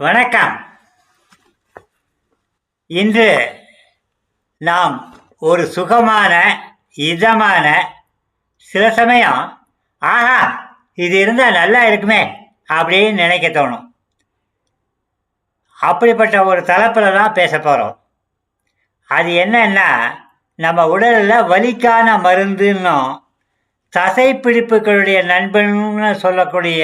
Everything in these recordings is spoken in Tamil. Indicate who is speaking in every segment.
Speaker 1: வணக்கம். இன்று நாம் ஒரு சுகமான இதமான சில சமயம் ஆஹா இது இருந்தால் நல்லா இருக்குமே அப்படின்னு நினைக்க தோணும். அப்படிப்பட்ட ஒரு தலைப்பில் தான் பேச போகிறோம் அது என்னன்னா நம்ம உடலில் வலிக்கான மருந்துன்னும் தசைப்பிடிப்புகளுடைய நண்பன்னு சொல்லக்கூடிய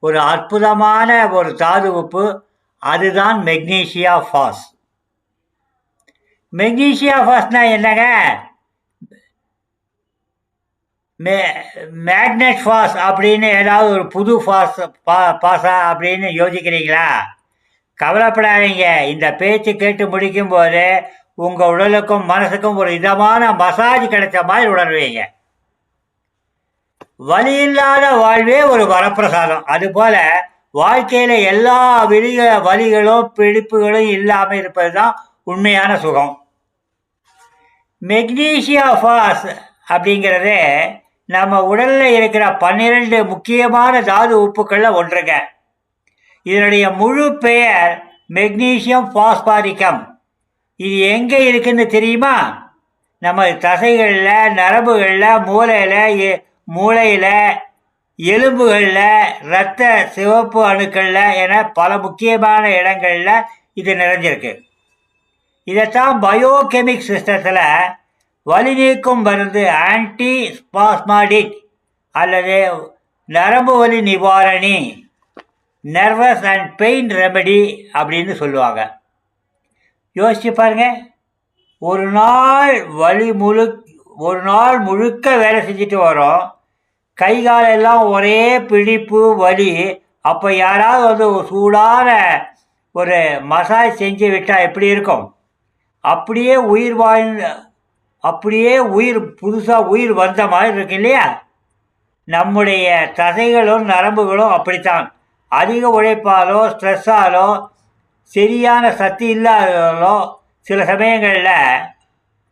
Speaker 1: ஒரு அற்புதமான ஒரு தாது உப்பு அதுதான் மெக்னீசியா ஃபாஸ் மெக்னீசியா ஃபாஸ்னா என்னங்க? மே மேக்னெட் ஃபாஸ் அப்படின்னு ஏதாவது ஒரு புது ஃபாஸ் பா பாஸா அப்படின்னு யோசிக்கிறீங்களா? கவலைப்படாதீங்க. இந்த பேச்சு கேட்டு முடிக்கும்போது உங்கள் உடலுக்கும் மனசுக்கும் ஒரு இதமான மசாஜ் கிடைச்ச மாதிரி உணர்வீங்க. வலி இல்லாத வாழ்வே ஒரு வரப்பிரசாதம். அதுபோல வாழ்க்கையில எல்லா விழிக வலிகளும் பிடிப்புகளும் இல்லாம இருப்பது தான் உண்மையான சுகம். மெக்னீசியா ஃபாஸ் அப்படிங்கிறது நம்ம உடலில் இருக்கிற பன்னிரண்டு முக்கியமான தாது உப்புக்களில் ஒன்றுங்க. இதனுடைய முழு பெயர் மெக்னீசியம் பாஸ்பாரிக்கம் இது எங்கே இருக்குன்னு தெரியுமா? நம்ம தசைகளில் நரம்புகளில் மூளையில் மூளையில் எலும்புகளில் இரத்த சிவப்பு அணுக்களில் என பல முக்கியமான இடங்களில் இது நிறைஞ்சிருக்கு. இதைத்தான் பயோகெமிக் சிஸ்டத்தில் வலி நீக்கும் மருந்து ஆன்டி ஸ்பாஸ்மாடிக் அல்லது நரம்பு வலி நிவாரணி நர்வஸ் அண்ட் பெயின் ரெமெடி அப்படின்னு சொல்லுவாங்க. யோசிச்சு பாருங்க. ஒரு நாள் வலி முழு ஒரு நாள் முழுக்க வேலை செஞ்சுட்டு வரோம். கை காலெல்லாம் ஒரே பிடிப்பு வலி. அப்போ யாராவது வந்து சூடான ஒரு மசாஜ் செஞ்சு விட்டால் எப்படி இருக்கும்? அப்படியே உயிர் வாழ்ந்த அப்படியே உயிர் புதுசாக உயிர் வந்த மாதிரி இருக்கு இல்லையா? நம்முடைய தசைகளும் நரம்புகளும் அப்படித்தான். அதிக உழைப்பாலோ ஸ்ட்ரெஸ்ஸாலோ சரியான சக்தி இல்லாததாலோ சில சமயங்களில்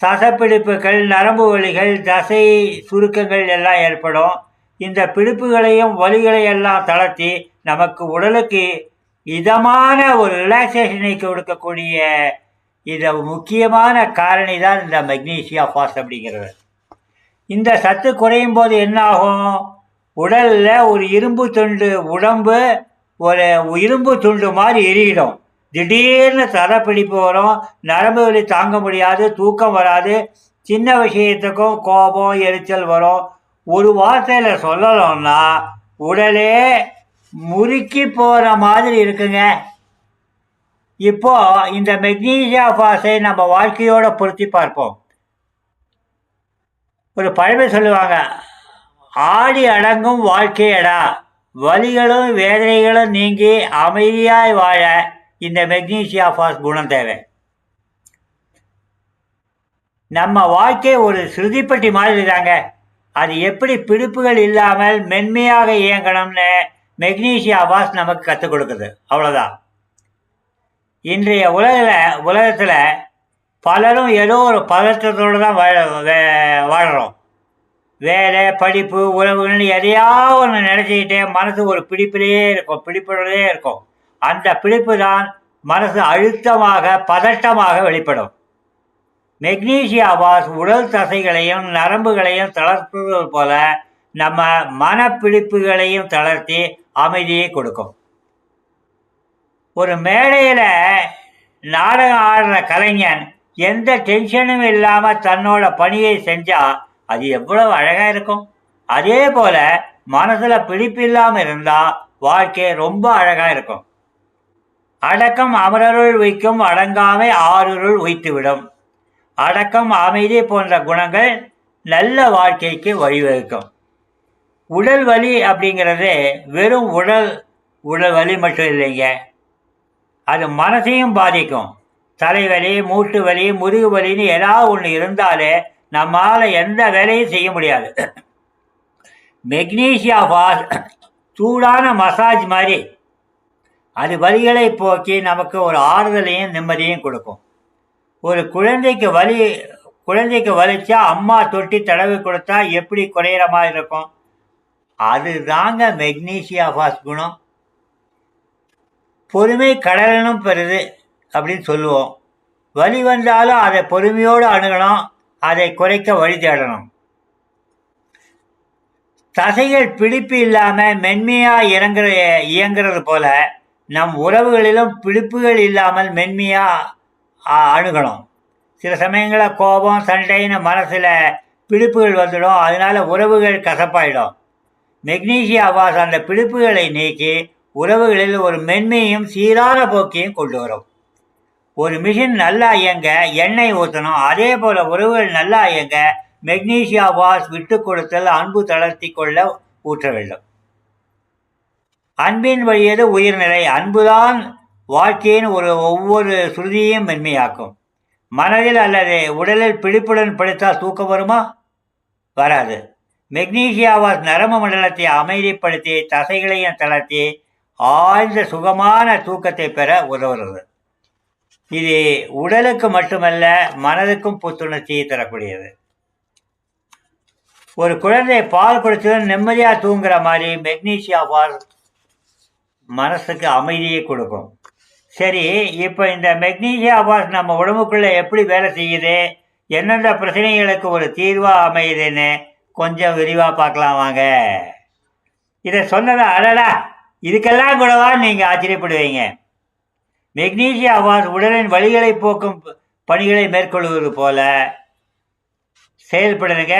Speaker 1: தசப்பிடிப்புகள் நரம்பு வலிகள் தசை சுருக்கங்கள் எல்லாம் ஏற்படும். இந்த பிடிப்புகளையும் வலிகளையும் எல்லாம் தளர்த்தி நமக்கு உடலுக்கு இதமான ஒரு ரிலாக்ஸேஷனை கொடுக்கக்கூடிய இதை முக்கியமான காரணி தான் இந்த மெக்னீசியா ஃபாஸ்ட் அப்படிங்கிறது. இந்த சத்து குறையும் போது என்ன ஆகும் உடலில் ஒரு இரும்பு துண்டு உடம்பு ஒரு இரும்பு துண்டு மாதிரி எரியிடும். திடீர்னு தரப்பிடிப்பு வரும் நரம்பு வலி தாங்க முடியாது தூக்கம் வராது. சின்ன விஷயத்துக்கும் கோபம் எரிச்சல் வரும். ஒரு வார்த்தையில் சொல்லணும்னா உடலே முறுக்கி போகிற மாதிரி இருக்குங்க. இப்போ இந்த மெக்னீசியா பாஸை நம்ம வாழ்க்கையோட பொருத்தி பார்ப்போம். ஒரு பழமை சொல்லுவாங்க ஆடி அடங்கும் வாழ்க்கையடா வலிகளும் வேதனைகளும் நீங்கி அமைதியாய் வாழ இந்த மெக்னீசியா ஃபாஸ் குணம் தேவை. நம்ம வாழ்க்கை ஒரு சுருதிப்பட்டி மாதிரி தாங்க அது எப்படி பிடிப்புகள் இல்லாமல் மென்மையாக இயங்கணும்னு மெக்னீஷியா வாஸ் நமக்கு கற்றுக் கொடுக்குது. அவ்வளோதான் இன்றைய உலகில் உலகத்தில் பலரும் ஏதோ ஒரு பதற்றத்தோடு தான் வாழ வே- வாழ்கிறோம் வேலை படிப்பு உறவுகள்னு எதையாவது ஒன்று நினச்சிக்கிட்டே மனசு ஒரு பிடிப்பிலேயே இருக்கும் பிடிப்படையே இருக்கும். அந்த பிடிப்பு தான் மனசு அழுத்தமாக பதட்டமாக வெளிப்படும். மெக்னீசியா வாஸ் உடல் தசைகளையும் நரம்புகளையும் தளர்த்துவது போல நம்ம மனப்பிடிப்புகளையும் தளர்த்தி அமைதியை கொடுக்கும். ஒரு மேடையில் நாடகம் ஆடுற கலைஞன் எந்த டென்ஷனும் இல்லாமல் தன்னோட பணியை செஞ்சால் அது எவ்வளவு அழகாக இருக்கும். அதே போல் மனசில் பிடிப்பு இல்லாமல் இருந்தால் வாழ்க்கை ரொம்ப அழகாக இருக்கும். அடக்கம் அமரருள் வைக்கும் அடங்காமை ஆறுருள் வைத்துவிடும். அடக்கம் அமைதி போன்ற குணங்கள் நல்ல வாழ்க்கைக்கு வழிவகுக்கும். உடல் வலி அப்படிங்கிறது வெறும் உடல் உடல் வலி மட்டும் இல்லைங்க. அது மனசையும் பாதிக்கும். தலைவலி மூட்டு வலி முதுகு வலின்னு ஏதாவது ஒன்று இருந்தாலே நம்மால் எந்த வேலையும் செய்ய முடியாது. மெக்னீசியா ஃபாஸ் சூடான மசாஜ் மாதிரி. அது வலிகளை போக்கி நமக்கு ஒரு ஆறுதலையும் நிம்மதியும் கொடுக்கும். ஒரு குழந்தைக்கு வலி குழந்தைக்கு வலிச்சா அம்மா தொட்டி தடவி கொடுத்தா எப்படி குறையிற மாதிரி இருக்கும்? அது தாங்க மெக்னீசியா ஃபாஸ் குணம். பொறுமை கடலனும் பெறுது அப்படின்னு சொல்லுவோம். வலி வந்தாலும் அதை பொறுமையோடு அணுகணும் அதை குறைக்க வழி தேடணும். தசைகள் பிடிப்பு இல்லாமல் மென்மையாக இறங்குற இயங்குறது போல நம் உறவுகளிலும் பிடிப்புகள் இல்லாமல் மென்மையாக அணுகணும். சில சமயங்களில் கோபம் சண்டைன்னு மனசில் பிடிப்புகள் வந்துடும். அதனால உறவுகள் கசப்பாயிடும். மெக்னீசியா வாஸ் அந்த பிடிப்புகளை நீக்கி உறவுகளில் ஒரு மென்மையும் சீரான போக்கையும் கொண்டு வரும். ஒரு மிஷின் நல்லா இயங்க எண்ணெய் ஊற்றணும் அதே போல் உறவுகள் நல்லா இயங்க மெக்னீசியா வாஸ் விட்டு கொடுத்தல் அன்பு தளர்த்தி கொள்ள ஊற்ற வேண்டும் அன்பின் வழியது உயிர்நிலை. அன்புதான் வாழ்க்கையின் ஒரு ஒவ்வொரு சுருதியையும் மென்மையாக்கும். மனதில் அல்லது உடலில் பிடிப்புடன் படித்தால் தூக்கம் வருமா? வராது. மெக்னீசியாவாஸ் நரம்பு மண்டலத்தை அமைதிப்படுத்தி தசைகளையும் தளர்த்தி ஆழ்ந்த சுகமான தூக்கத்தை பெற உதவுகிறது. இது உடலுக்கு மட்டுமல்ல மனதுக்கும் புத்துணர்ச்சியை தரக்கூடியது. ஒரு குழந்தை பால் குடிச்சதும் நிம்மதியாக தூங்குற மாதிரி மெக்னீசியா பால் மனசுக்கு அமைதியை கொடுக்கும். சரி இப்போ இந்த மெக்னீசியா பாஸ் நம்ம உடம்புக்குள்ளே எப்படி வேலை செய்யுது? எந்தெந்த பிரச்சனைகளுக்கு ஒரு தீர்வாக அமையுதுன்னு கொஞ்சம் விரிவாக பார்க்கலாம் வாங்க. இதை சொன்னதா அடடா இதுக்கெல்லாம் கூடவா நீங்கள் ஆச்சரியப்படுவீங்க? மெக்னீசியா வாஸ் உடலின் வழிகளை போக்கும் பணிகளை மேற்கொள்வது போல செயல்படுதுங்க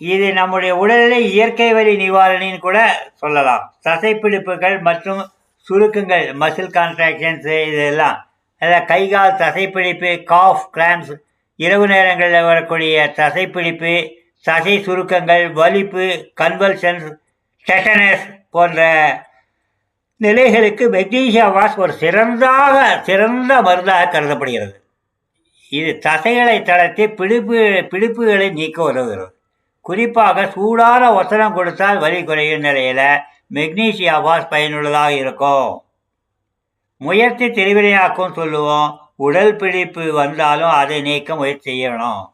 Speaker 1: இது நம்முடைய உடலில் இயற்கை வழி நிவாரணின்னு கூட சொல்லலாம். தசைப்பிடிப்புகள் மற்றும் சுருக்கங்கள் மசில் கான்ட்ராக்ஷன்ஸு இதெல்லாம். அதாவது கை கால் தசைப்பிடிப்பு காஃப் கிராம்ஸ் இரவு நேரங்களில் வரக்கூடிய தசைப்பிடிப்பு தசை சுருக்கங்கள் வலிப்பு கன்வல்ஷன்ஸ் டெட்டனஸ் போன்ற நிலைகளுக்கு மெக்னீஷியா வாஸ் ஒரு சிறந்தாக சிறந்த மருந்தாக கருதப்படுகிறது. இது தசைகளை தளர்த்தி பிடிப்பு பிடிப்புகளை நீக்க உதவுகிறது. குறிப்பாக சூடான ஒத்தனம் கொடுத்தால் வலி குறையும் நிலையில் மெக்னீசியா வாஸ் பயனுள்ளதாக இருக்கும். முயற்சி தெரிவினையாக்கும் சொல்லுவோம். உடல் பிடிப்பு வந்தாலும் அதை நீக்க முயற்சி செய்யணும்.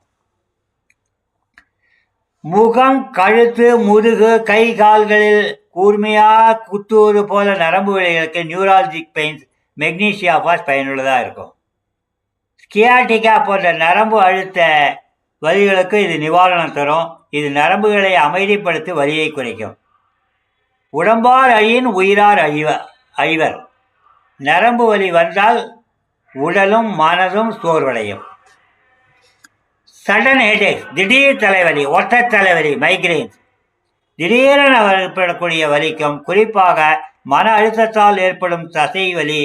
Speaker 1: முகம் கழுத்து முதுகு கை கால்களில் கூர்மையாக குத்துவது போல நரம்பு வழிகளுக்கு நியூராலஜிக் பெயின்ஸ் மெக்னீசியா பாஸ் பயனுள்ளதாக இருக்கும். ஸ்கியாட்டிகா போன்ற நரம்பு அழுத்த வலிகளுக்கு இது நிவாரணம் தரும். இது நரம்புகளை அமைதிப்படுத்தி வலியை குறைக்கும். உடம்பார் அழியின் உயிரார் அழிவ அழிவர் நரம்பு வலி வந்தால் உடலும் மனதும் சோர்வடையும். சடன் ஹெடேக் திடீர் தலைவலி ஒற்றை தலைவலி மைக்ரைன்ஸ் திடீரென ஏற்படக்கூடிய வலிக்கும் குறிப்பாக மன அழுத்தத்தால் ஏற்படும் தசை வலி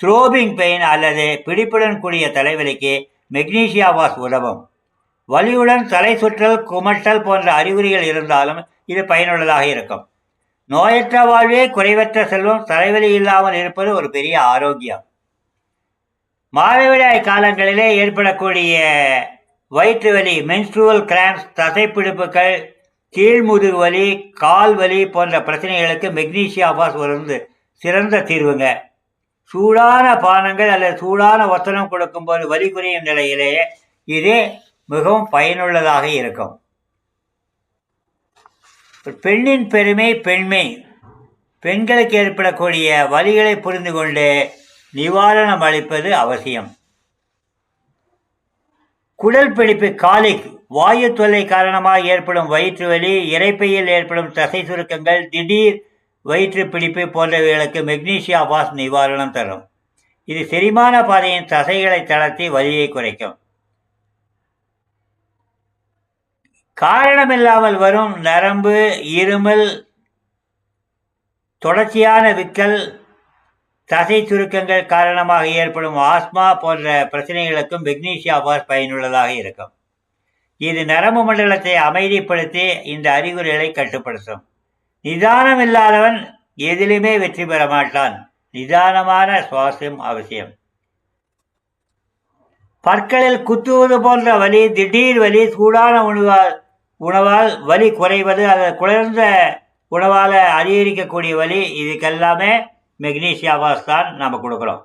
Speaker 1: த்ரோபிங் பெயின் அல்லது பிடிப்புடன் கூடிய தலைவலிக்கு மெக்னீசியா வாஸ் உதவும். வலியுடன் தலை சுற்றல் குமட்டல் போன்ற அறிகுறிகள் இருந்தாலும் இது பயனுள்ளதாக இருக்கும். நோயற்ற வாழ்வே குறைவற்ற செல்வம் தலைவலி இல்லாமல் இருப்பது ஒரு பெரிய ஆரோக்கியம். மாதவிடாய் காலங்களிலே ஏற்படக்கூடிய வயிற்று வலி மென்ஸ்ட்ருவல் கிராம்ஸ் தசைப்பிடிப்புகள் கீழ்முதுகு வலி கால் வலி போன்ற பிரச்சனைகளுக்கு மெக்னீசியா பாஸ் ஒரு சிறந்த தீர்வுங்க. சூடான பானங்கள் அல்லது சூடான ஒத்தனம் கொடுக்கும்போது வலி குறையும் நிலையிலேயே இது மிகவும் பயனுள்ளதாக இருக்கும். பெண்ணின் பெருமை பெண்மை. பெண்களுக்கு ஏற்படக்கூடிய வலிகளை புரிந்து கொண்டு நிவாரணம் அளிப்பது அவசியம். குடல் பிடிப்பு காலிக் வாயு தொல்லை காரணமாக ஏற்படும் வயிற்று வலி இறைப்பையில் ஏற்படும் தசை சுருக்கங்கள் திடீர் வயிற்று பிடிப்பு போன்றவைகளுக்கு மெக்னீசியா பாஸ் நிவாரணம் தரும். இது செரிமான பாதையின் தசைகளை தளர்த்தி வலியை குறைக்கும். காரணமில்லாமல் வரும் நரம்பு இருமல் தொடர்ச்சியான விக்கல் தசை சுருக்கங்கள் காரணமாக ஏற்படும் ஆஸ்மா போன்ற பிரச்சனைகளுக்கும் மெக்னீசியா பாஸ் பயனுள்ளதாக இருக்கும். இது நரம்பு மண்டலத்தை அமைதிப்படுத்தி இந்த அறிகுறிகளை கட்டுப்படுத்தும். நிதானம் இல்லாதவன் எதிலுமே வெற்றி பெற மாட்டான். நிதானமான சுவாசம் அவசியம். பற்களில் குத்துவது போன்ற வலி திடீர் வலி சூடான உணவால் உணவால் வலி குறைவது அல்லது குளிர்ந்த உணவால் அதிகரிக்கக்கூடிய வலி இதுக்கெல்லாமே மெக்னீசியா வாஸ் தான் நம்ம கொடுக்குறோம்.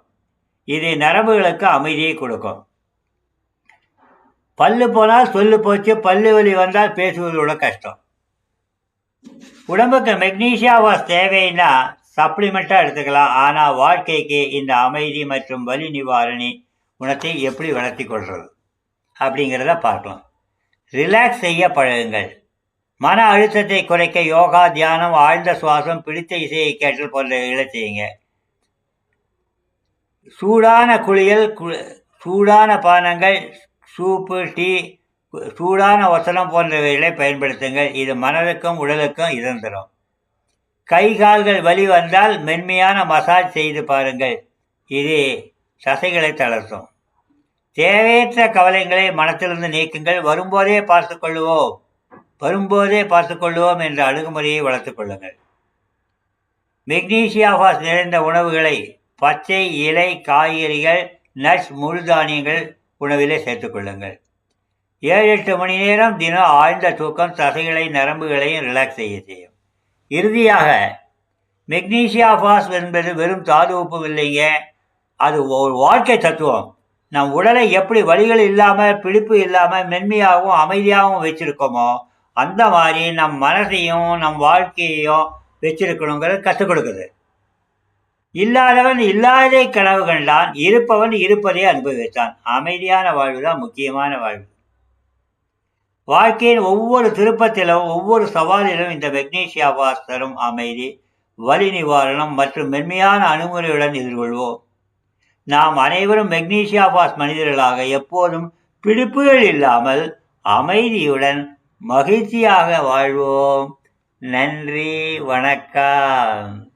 Speaker 1: இது நரம்புகளுக்கு அமைதியை கொடுக்கும். பல்லு போனால் சொல்லு போச்சு பல்லு வலி வந்தால் பேசுவதோட கஷ்டம். உடம்புக்கு மெக்னீஷியா வாஸ் தேவைன்னா சப்ளிமெண்ட்டாக எடுத்துக்கலாம். ஆனால் வாழ்க்கைக்கு இந்த அமைதி மற்றும் வலி நிவாரணி குணத்தை எப்படி வளர்த்தி கொள்வது அப்படிங்கிறத பார்க்கலாம். ரிலாக்ஸ் செய்ய பழகுங்கள். மன அழுத்தத்தை குறைக்க யோகா தியானம் ஆழ்ந்த சுவாசம் பிடித்த இசையை கேட்டல் போன்றவைகளை செய்யுங்க. சூடான குளியல் கு- சூடான பானங்கள் சூப்பு டீ சூடான வசனம் போன்றவைகளை பயன்படுத்துங்கள். இது மனதுக்கும் உடலுக்கும் இதம் கை கால்கள் வலி வந்தால் மென்மையான மசாஜ் செய்து பாருங்கள். இது தசைகளை தளர்த்தும். தேவையற்ற கவலைகளை மனத்திலிருந்து நீக்குங்கள். வரும்போதே பார்த்துக்கொள்வோம் வரும்போதே பார்த்துக்கொள்வோம் என்ற அணுகுமுறையை வளர்த்துக் கொள்ளுங்கள். மெக்னீசியா பாஸ் நிறைந்த உணவுகளை பச்சை இலை காய்கறிகள் நட்ஸ் முழு தானியங்கள் உணவிலே சேர்த்துக்கொள்ளுங்கள் ஏழு எட்டு மணி நேரம் தினம் ஆழ்ந்த தூக்கம் தசைகளை நரம்புகளையும் ரிலாக்ஸ் செய்ய செய்யும். இறுதியாக மெக்னீசியா பாஸ் என்பது வெறும் தாது உப்பு இல்லைங்க. அது ஒரு வாழ்க்கை தத்துவம். நம் உடலை எப்படி வலிகள் இல்லாமல் பிடிப்பு இல்லாமல் மென்மையாகவும் அமைதியாகவும் வச்சிருக்கோமோ அந்த மாதிரி நம் மனசையும் நம் வாழ்க்கையையும் வச்சிருக்கணுங்கிறது கற்றுக் கொடுக்குது. இல்லாதவன் இல்லாதே கனவு கண்டான் இருப்பவன் இருப்பதை அனுபவித்தான். அமைதியான வாழ்வு தான் முக்கியமான வாழ்வு. வாழ்க்கையின் ஒவ்வொரு திருப்பத்திலும் ஒவ்வொரு சவாலிலும் இந்த மெக்னீசியா வாஸ் தரும் அமைதி வலி நிவாரணம் மற்றும் மென்மையான அணுகுமுறையுடன் எதிர்கொள்வோம். நாம் அனைவரும் மெக்னீசியா பாஸ் மனிதர்களாக எப்போதும் பிடிப்புகள் இல்லாமல் அமைதியுடன் மகிழ்ச்சியாக வாழ்வோம். நன்றி வணக்கம்.